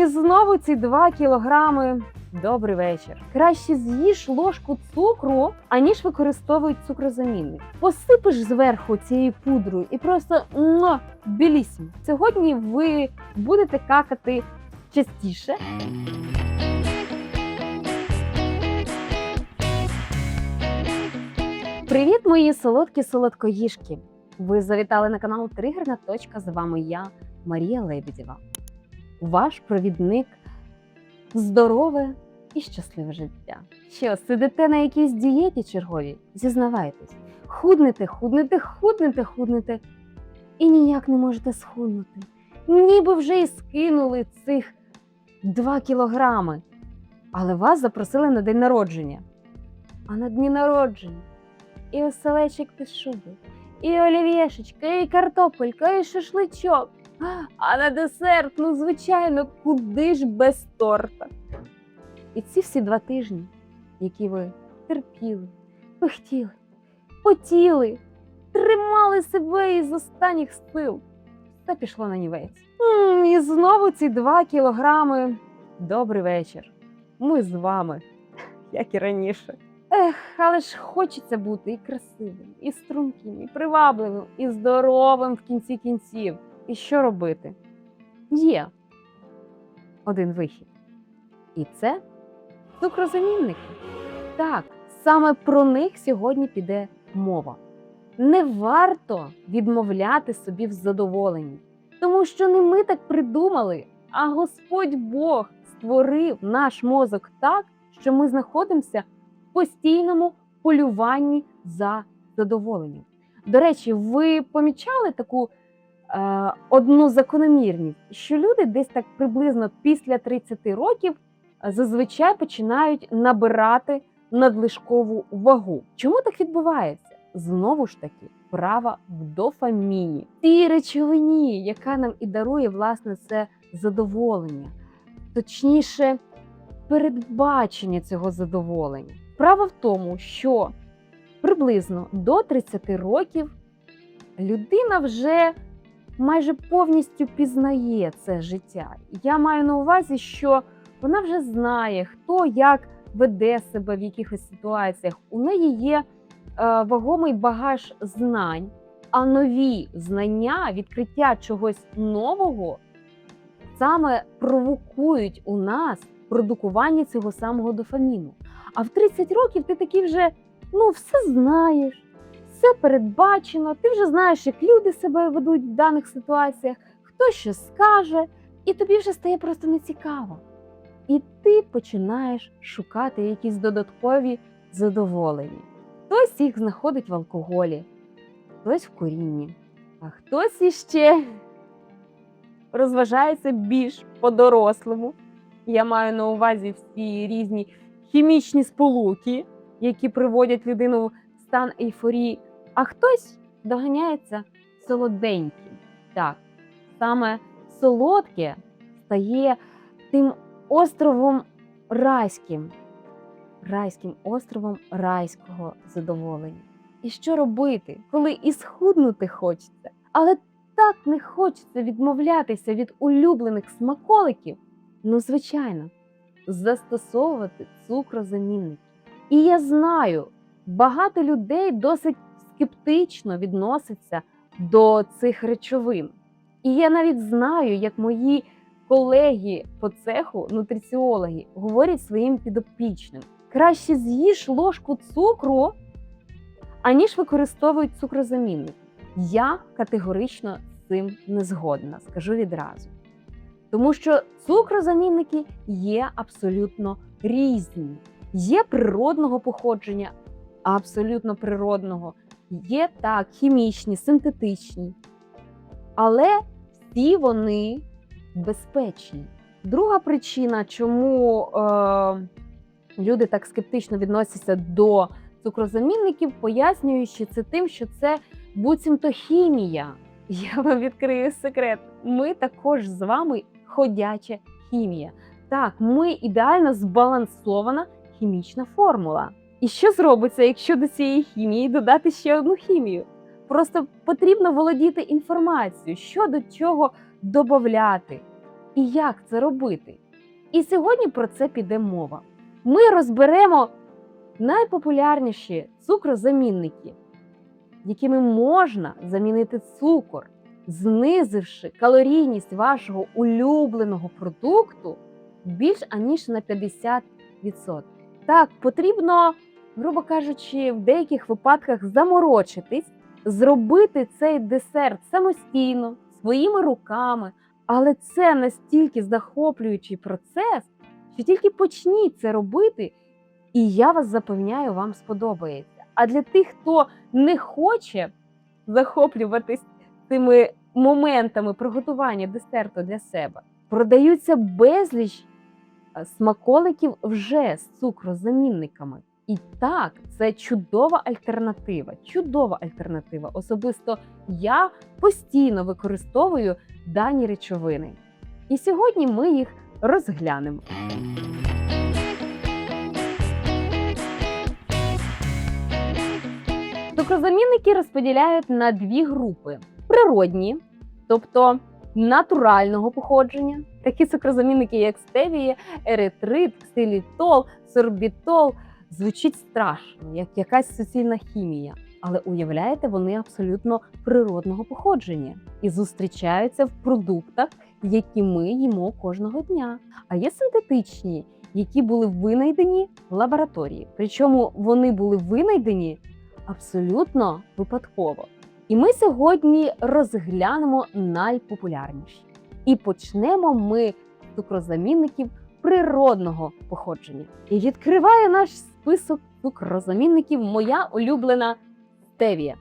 І знову ці 2 кілограми. Добрий вечір. Краще з'їж ложку цукру, аніж використовують цукрозамінник. Посипиш зверху цією пудрою і просто білісім. Сьогодні ви будете какати частіше. Привіт, мої солодкі солодкоїжки! Ви завітали на канал Тригерна точка. З вами я, Марія Лебедєва. Ваш провідник здорове і щасливе життя. Що, сидите на якійсь дієті черговій? Зізнавайтесь, худнете, худнете, худнете, худнете і ніяк не можете схуднути. Ніби вже і скинули цих 2 кілограми. Але вас запросили на день народження. А на дні народження і оселечик під шубою, і олів'єшечка, і картопелька, і шашличок. А на десерт, ну звичайно, куди ж без торта? І ці всі два тижні, які ви терпіли, пихтіли, потіли, тримали себе із останніх сил, все пішло на нівець. І знову ці два кілограми. Добрий вечір. Ми з вами, як і раніше. Ех, але ж хочеться бути і красивим, і струнким, і привабливим, і здоровим в кінці кінців. І що робити? Є один вихід. І це цукрозамінники. Так, саме про них сьогодні піде мова. Не варто відмовляти собі в задоволенні, тому що не ми так придумали, а Господь Бог створив наш мозок так, що ми знаходимося в постійному полюванні за задоволенням. До речі, ви помічали таку одну закономірність, що люди десь так приблизно після 30 років е, зазвичай починають набирати надлишкову вагу. Чому так відбувається? Знову ж таки, справа в дофаміні, тій речовині, яка нам і дарує власне це задоволення, точніше, передбачення цього задоволення. Справа в тому, що приблизно до 30 років людина вже майже повністю пізнає це життя. Я маю на увазі, що вона вже знає, хто як веде себе в якихось ситуаціях. У неї є е, вагомий багаж знань, а нові знання, відкриття чогось нового саме провокують у нас продукування цього самого дофаміну. А в 30 років ти такий вже ну все знаєш, все передбачено. Ти вже знаєш, як люди себе ведуть в даних ситуаціях, хто що скаже, і тобі вже стає просто нецікаво. І ти починаєш шукати якісь додаткові задоволення. Хтось їх знаходить в алкоголі, хтось в курінні, а хтось іще розважається більш по-дорослому. Я маю на увазі всі різні хімічні сполуки, які приводять людину в стан ейфорії, а хтось доганяється солоденьким. Так, саме солодке стає тим островом райським, райським островом райського задоволення. І що робити, коли і схуднути хочеться, але так не хочеться відмовлятися від улюблених смаколиків? Ну, звичайно, застосовувати цукрозамінники. І я знаю, багато людей досить скептично відносяться до цих речовин. І я навіть знаю, як мої колеги по цеху, нутриціологи, говорять своїм підопічним: краще з'їж ложку цукру, аніж використовують цукрозамінник. Я категорично з цим не згодна, скажу відразу. Тому що цукрозамінники є абсолютно різні. Є природного походження, абсолютно природного, є так, хімічні, синтетичні. Але всі вони безпечні. Друга причина, чому е, люди так скептично відносяться до цукрозамінників, пояснюючи це тим, що це буцімто хімія. Я вам відкрию секрет. Ми також з вами ходяча хімія. Так, ми ідеально збалансована хімічна формула. І що зробиться, якщо до цієї хімії додати ще одну хімію? Просто потрібно володіти інформацією, що до чого додати. і як це робити. І сьогодні про це піде мова. Ми розберемо найпопулярніші цукрозамінники, якими можна замінити цукор, знизивши калорійність вашого улюбленого продукту більш аніж на 50%. Так, потрібно, грубо кажучи, в деяких випадках заморочитись, зробити цей десерт самостійно, своїми руками, але це настільки захоплюючий процес, що тільки почніть це робити, і я вас запевняю, вам сподобається. А для тих, хто не хоче захоплюватись цими моментами приготування десерту для себе, продаються безліч смаколиків вже з цукрозамінниками. І так, це чудова альтернатива. Чудова альтернатива. Особисто я постійно використовую дані речовини. І сьогодні ми їх розглянемо. Цукрозамінники розподіляють на дві групи: природні, тобто натурального походження, такі цукрозамінники, як стевія, еритрит, ксилітол, сорбітол, звучить страшно, як якась суцільна хімія. Але уявляєте, вони абсолютно природного походження і зустрічаються в продуктах, які ми їмо кожного дня. А є синтетичні, які були винайдені в лабораторії. Причому вони були винайдені абсолютно випадково. І ми сьогодні розглянемо найпопулярніші. І почнемо ми з цукрозамінників природного походження. І відкриває наш список цукрозамінників моя улюблена стевія.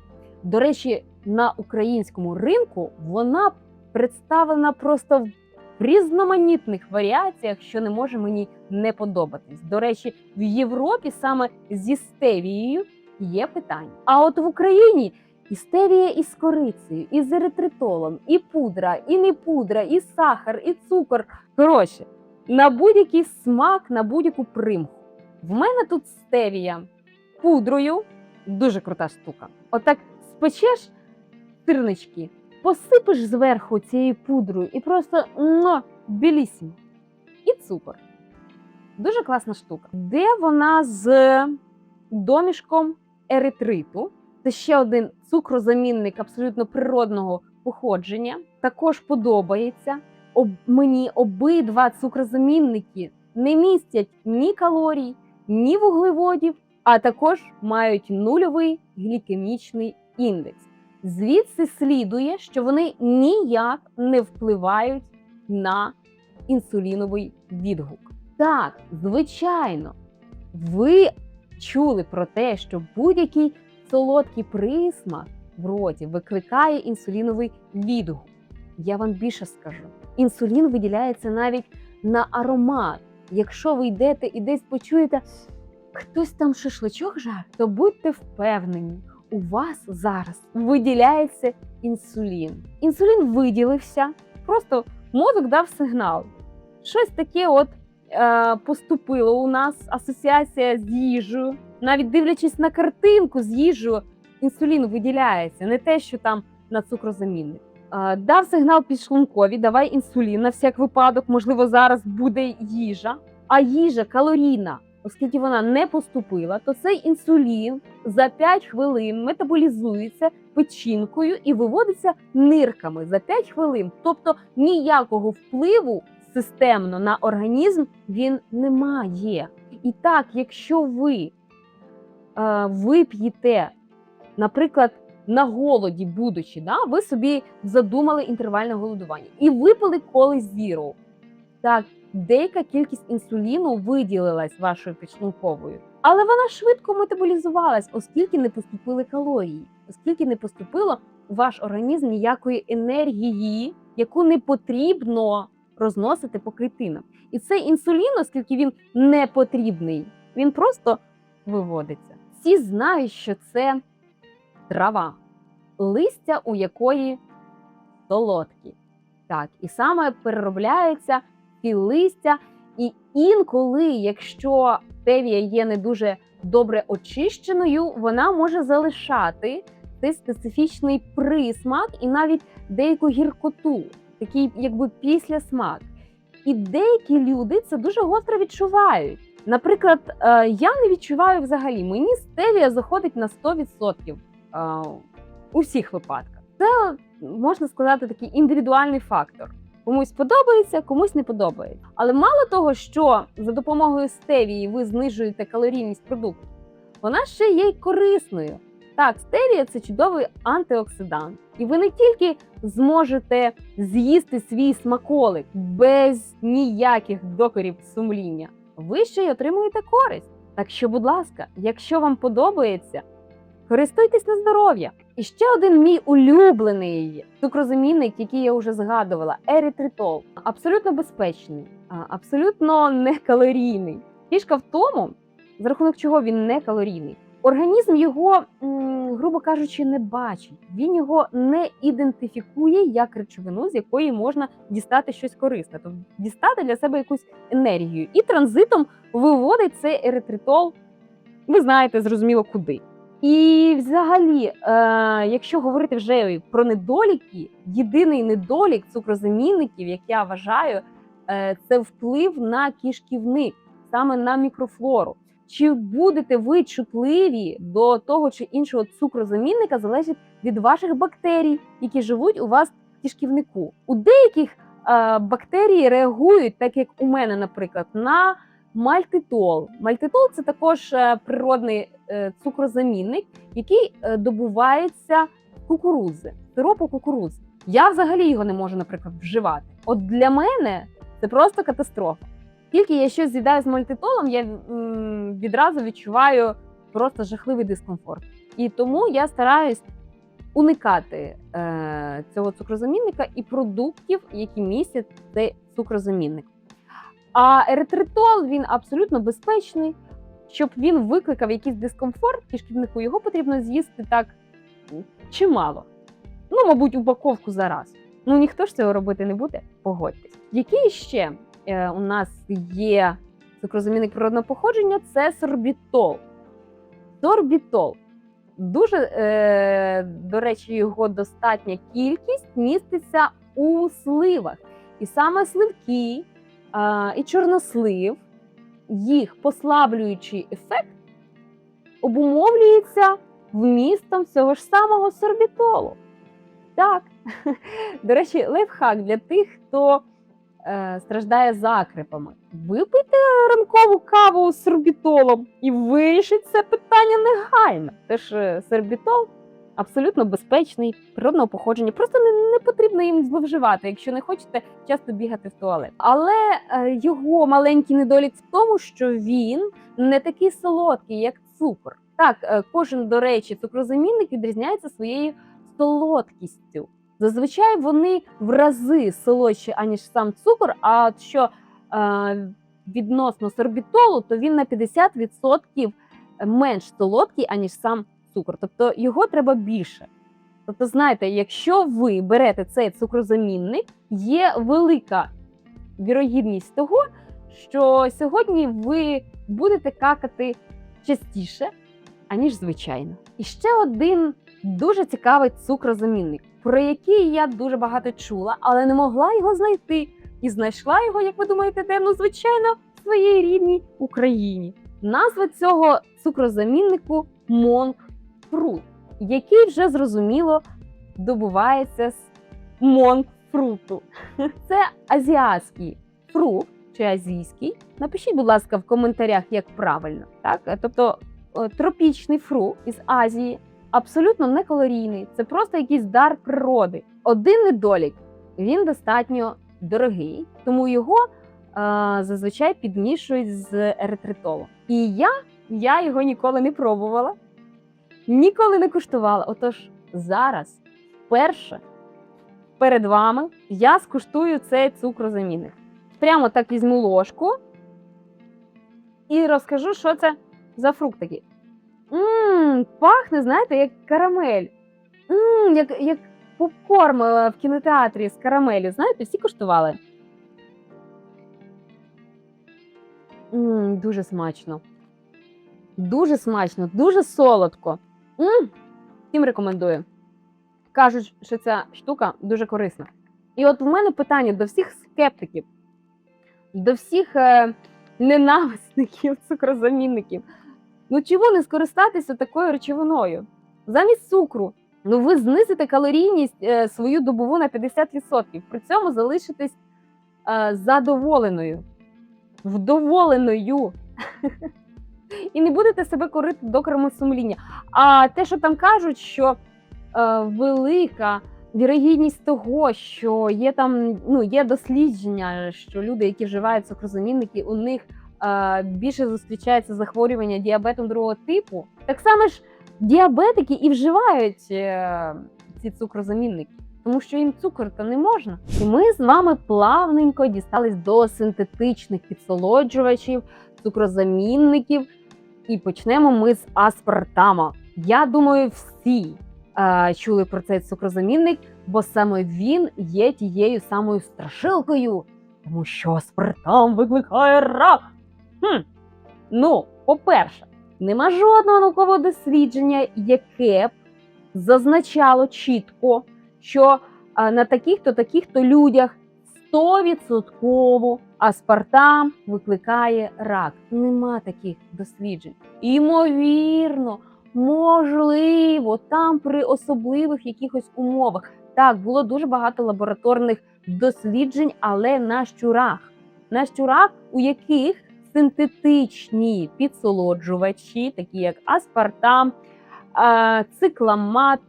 До речі, на українському ринку вона представлена просто в різноманітних варіаціях, що не може мені не подобатись. До речі, в Європі саме зі стевією є питання. А от в Україні і стевія із корицею, і з еритритолом, і пудра, і не пудра, і сахар, і цукор. Коротше, на будь-який смак, на будь-яку примху. В мене тут стевія пудрою, дуже крута штука. Отак спечеш сирнички, посипеш зверху цією пудрою і просто ну, білісімо. І цукор. Дуже класна штука. Де вона з домішком еритриту? Це ще один цукрозамінник абсолютно природного походження. Також подобається. Об, мені обидва цукрозамінники не містять ні калорій, ні вуглеводів, а також мають нульовий глікемічний індекс. Звідси слідує, що вони ніяк не впливають на інсуліновий відгук. Так, звичайно, ви чули про те, що будь-який солодкий присмак в роті викликає інсуліновий відгук. Я вам більше скажу: інсулін виділяється навіть на аромат. Якщо ви йдете і десь почуєте, хтось там шашличок жар, то будьте впевнені, у вас зараз виділяється інсулін. Інсулін виділився, просто мозок дав сигнал. Щось таке от е, поступило у нас асоціація з їжею. Навіть дивлячись на картинку з їжею, інсулін виділяється, не те, що там на цукрозамінник. Е, дав сигнал підшлункові, давай інсулін на всяк випадок, можливо, зараз буде їжа. А їжа калорійна, оскільки вона не поступила, то цей інсулін за 5 хвилин метаболізується печінкою і виводиться нирками за 5 хвилин. Тобто ніякого впливу системно на організм він не має. І так, якщо ви е, вип'єте, наприклад, на голоді, будучи, да, ви собі задумали інтервальне голодування і випили колись зіру. Так, деяка кількість інсуліну виділилась вашою підшлунковою, але вона швидко метаболізувалась, оскільки не поступили калорії, оскільки не поступило в ваш організм ніякої енергії, яку не потрібно розносити по клітинам. І цей інсулін, оскільки він не потрібний, він просто виводиться. Всі знають, що це трава, листя у якої солодкі. Так, і саме переробляється ці листя. І інколи, якщо тевія є не дуже добре очищеною, вона може залишати цей специфічний присмак і навіть деяку гіркоту, такий якби післясмак. І деякі люди це дуже гостро відчувають. Наприклад, е, я не відчуваю взагалі, мені стевія заходить на 100% е, у всіх випадках. Це можна сказати такий індивідуальний фактор. Комусь подобається, комусь не подобається. Але мало того, що за допомогою стевії ви знижуєте калорійність продукту, вона ще є й корисною. Так, стевія це чудовий антиоксидант, і ви не тільки зможете з'їсти свій смаколик без ніяких докорів сумління, ви ще й отримуєте користь. Так що, будь ласка, якщо вам подобається, користуйтесь на здоров'я. І ще один мій улюблений цукрозамінник, який я вже згадувала, ерітритол. Абсолютно безпечний, абсолютно не калорійний. Фішка в тому, за рахунок чого він не калорійний. Організм його, грубо кажучи, не бачить. Він його не ідентифікує як речовину, з якої можна дістати щось корисне, тобто дістати для себе якусь енергію. І транзитом виводить цей еритритол, ви знаєте, зрозуміло куди. І взагалі, е, якщо говорити вже про недоліки, єдиний недолік цукрозамінників, як я вважаю, е, це вплив на кишківник, саме на мікрофлору. Чи будете ви чутливі до того чи іншого цукрозамінника, залежить від ваших бактерій, які живуть у вас в кишківнику. У деяких е, бактерії реагують, так як у мене, наприклад, на мальтитол. Мальтитол це також е, природний е, цукрозамінник, який е, добувається з кукурудзи, сиропу кукурудзи. Я взагалі його не можу, наприклад, вживати. От для мене це просто катастрофа. Тільки я щось з'їдаю з мальтитолом, я відразу відчуваю просто жахливий дискомфорт. І тому я стараюсь уникати е, цього цукрозамінника і продуктів, які містять цей цукрозамінник. А еритритол він абсолютно безпечний. Щоб він викликав якийсь дискомфорт кишківнику, його потрібно з'їсти так чимало. Ну, мабуть, упаковку за раз. Ну ніхто ж цього робити не буде, погодьтесь. Який ще е, у нас є цукрозамінник природного походження? Це сорбітол. Сорбітол. Дуже, е, до речі, його достатня кількість міститься у сливах. І саме сливки і чорнослив, їх послаблюючий ефект обумовлюється вмістом цього ж самого сорбітолу. Так, до речі, лайфхак для тих, хто е, страждає закрепами. Випийте ранкову каву з сорбітолом і вирішить це питання негайно. Теж е, сорбітол абсолютно безпечний, природного походження. Просто не, не потрібно їм зловживати, якщо не хочете часто бігати в туалет. Але е, його маленький недолік в тому, що він не такий солодкий, як цукор. Так, е, кожен, до речі, цукрозамінник відрізняється своєю солодкістю. Зазвичай вони в рази солодші, аніж сам цукор. А от що е, відносно сорбітолу, то він на 50% менш солодкий, аніж сам цукор. Тобто його треба більше. Тобто, знаєте, якщо ви берете цей цукрозамінник, є велика вірогідність того, що сьогодні ви будете какати частіше, аніж звичайно. І ще один дуже цікавий цукрозамінник, про який я дуже багато чула, але не могла його знайти. І знайшла його, як ви думаєте, де? Ну, звичайно, в своїй рідній Україні. Назва цього цукрозаміннику монкфрут, який вже зрозуміло добувається з монкфруту. Це азіатський фрукт чи азійський. Напишіть, будь ласка, в коментарях, як правильно. Так? Тобто е, тропічний фрукт із Азії, абсолютно не калорійний. Це просто якийсь дар природи. Один недолік він достатньо дорогий, тому його е, зазвичай підмішують з еритритолом. І я, я його ніколи не пробувала, ніколи не куштувала. Отож, зараз вперше перед вами я скуштую цей цукрозамінник. Прямо так візьму ложку і розкажу, що це за фрукт такий. Мм, пахне, знаєте, як карамель. Мм, як, як попкорн е, в кінотеатрі з карамелю. Знаєте, всі куштували? Мм, дуже смачно. Дуже смачно, дуже солодко. Всім рекомендую. Кажуть, що ця штука дуже корисна. І от в мене питання до всіх скептиків: до всіх е, ненависників цукрозамінників. Ну чому не скористатися такою речовиною? Замість цукру, ну ви знизите калорійність е, свою добову на 50%, при цьому залишитесь е, задоволеною, вдоволеною. І не будете себе корити докорами сумління. А те, що там кажуть, що е, велика вірогідність того, що є там ну, є дослідження, що люди, які вживають цукрозамінники, у них е, більше зустрічається захворювання діабетом другого типу. Так само ж діабетики і вживають е, ці цукрозамінники. Тому що їм цукор то не можна. І ми з вами плавненько дістались до синтетичних підсолоджувачів, цукрозамінників. І почнемо ми з аспартама. Я думаю, всі е, чули про цей цукрозамінник, бо саме він є тією самою страшилкою, тому що аспартам викликає рак. Хм. Ну, по-перше, нема жодного наукового дослідження, яке б зазначало чітко, що е, на таких-то таких-то людях 100% аспартам викликає рак. Нема таких досліджень. Імовірно, можливо, там при особливих якихось умовах. Так, було дуже багато лабораторних досліджень, але на щурах. На щурах, у яких синтетичні підсолоджувачі, такі як аспартам, е, цикламат,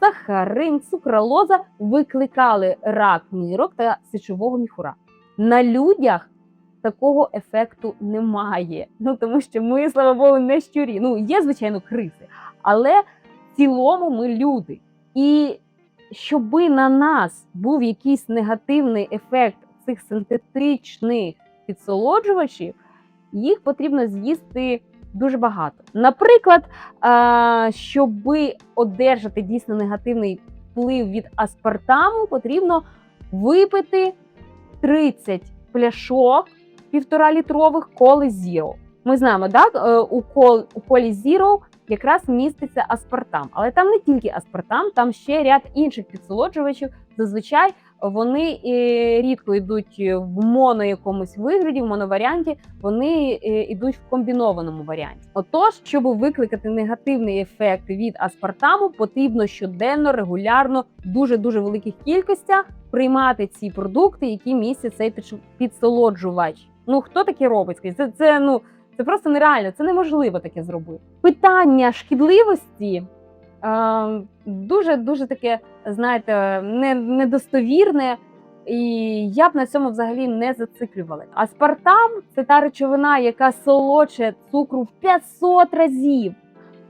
сахарин, сукралоза, викликали рак нирок та сечового міхура. На людях такого ефекту немає. Ну тому що ми, слава Богу, не щурі. Ну, є, звичайно, криси, але в цілому ми люди. І щоби на нас був якийсь негативний ефект цих синтетичних підсолоджувачів, їх потрібно з'їсти дуже багато. Наприклад, е, щоби одержати дійсно негативний вплив від аспартаму, потрібно випити 30 пляшок півтора літрових коли Zero. Ми знаємо, так, е, у кол у колі Zero якраз міститься аспартам, але там не тільки аспартам, там ще ряд інших підсолоджувачів. Зазвичай вони е, рідко йдуть в моно якомусь вигляді, в моноваріанті, вони е, йдуть в комбінованому варіанті. Отож, щоб викликати негативний ефект від аспартаму, потрібно щоденно, регулярно, дуже дуже великих кількостях приймати ці продукти, які містять цей підсолоджувач. Ну хто таке робить? Це, це ну це просто нереально, це неможливо таке зробити. Питання шкідливості е, дуже дуже таке, знаєте, не, недостовірне. І я б на цьому взагалі не зациклювала. Аспартам це та речовина, яка солодше цукру в 500 разів.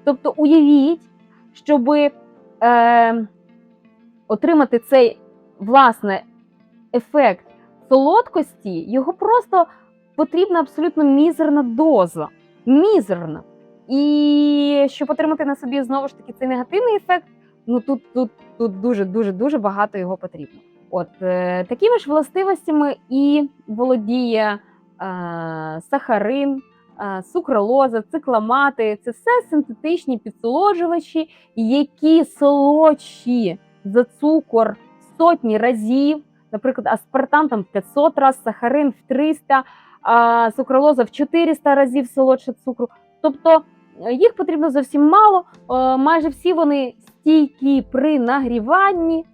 Тобто, уявіть, щоб е, отримати цей власне ефект солодкості, його просто потрібна абсолютно мізерна доза. Мізерна. І щоб отримати на собі знову ж таки цей негативний ефект, ну тут, тут, тут дуже дуже дуже багато його потрібно. От е, такими ж властивостями і володіє е, сахарин, е, сукралоза, цикламати. Це все синтетичні підсолоджувачі, які солодші за цукор сотні разів. Наприклад, аспартам там 500 разів, сахарин в 300, а сукралоза в 400 разів солодше цукру. Тобто їх потрібно зовсім мало. Е, Майже всі вони стійкі при нагріванні.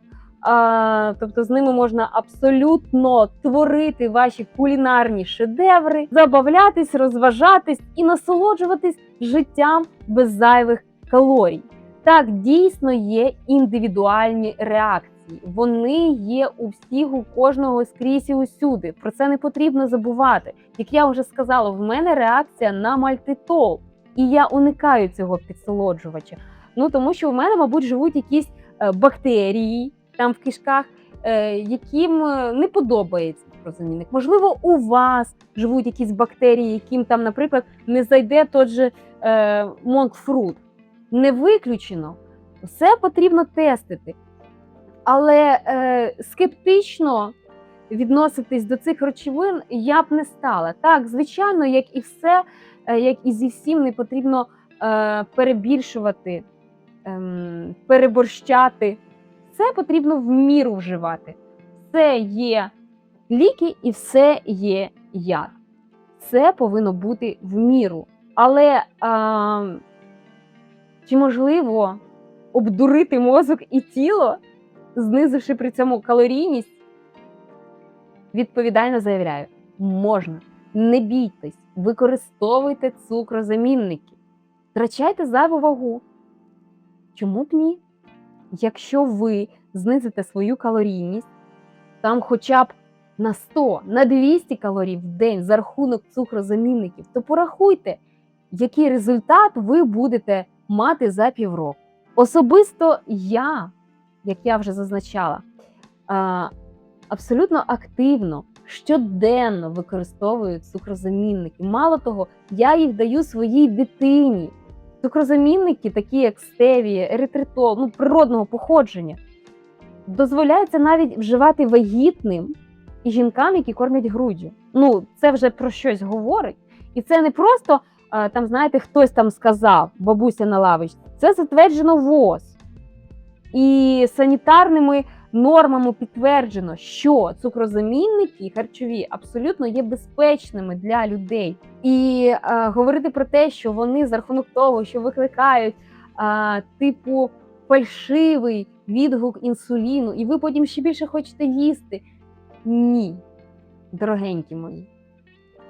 Тобто з ними можна абсолютно творити ваші кулінарні шедеври, забавлятись, розважатись і насолоджуватись життям без зайвих калорій. Так, дійсно є індивідуальні реакції. Вони є у всіх, у кожного скрізь і усюди. Про це не потрібно забувати. Як я вже сказала, в мене реакція на мальтитол, і я уникаю цього підсолоджувача. Ну тому що в мене, мабуть, живуть якісь е, бактерії там в кишках, е, яким е, не подобається розумінник. Можливо, у вас живуть якісь бактерії, яким там, наприклад, не зайде той же монкфрут. Не виключено. Все потрібно тестити. Але е, скептично відноситись до цих речовин я б не стала. Так, звичайно, як і все, як і зі всім, не потрібно е, перебільшувати, ем, переборщати. Все потрібно в міру вживати. Все є ліки і все є як. Це повинно бути в міру. Але а, чи можливо обдурити мозок і тіло, знизивши при цьому калорійність? Відповідально заявляю, можна. Не бійтесь, використовуйте цукрозамінники, втрачайте зайву вагу. Чому б ні? Якщо ви знизите свою калорійність, там хоча б на 100, на 200 калорій в день за рахунок цукрозамінників, то порахуйте, який результат ви будете мати за півроку. Особисто я, як я вже зазначала, абсолютно активно щоденно використовую цукрозамінники. Мало того, я їх даю своїй дитині. Цукрозамінники, такі як стевія, еритритол, ну, природного походження, дозволяється навіть вживати вагітним і жінкам, які кормять груддю. Ну, це вже про щось говорить. І це не просто там, знаєте, хтось там сказав, бабуся на лавочці. Це затверджено ВОЗ. І санітарними нормами підтверджено, що цукрозамінники харчові абсолютно є безпечними для людей. І е, говорити про те, що вони за рахунок того, що викликають е, типу фальшивий відгук інсуліну, і ви потім ще більше хочете їсти. Ні, дорогенькі мої.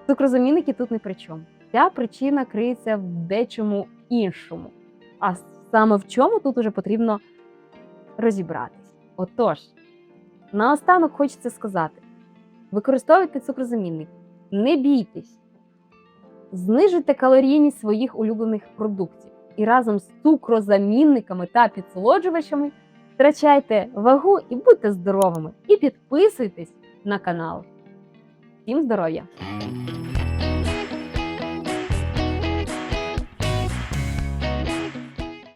Цукрозамінники тут не при чому. Ця причина криється в дечому іншому. А саме в чому тут уже потрібно розібратись. Отож, наостанок хочеться сказати: використовуйте цукрозамінник, не бійтесь, знижуйте калорійність своїх улюблених продуктів і разом з цукрозамінниками та підсолоджувачами втрачайте вагу і будьте здоровими. І підписуйтесь на канал. Всім здоров'я!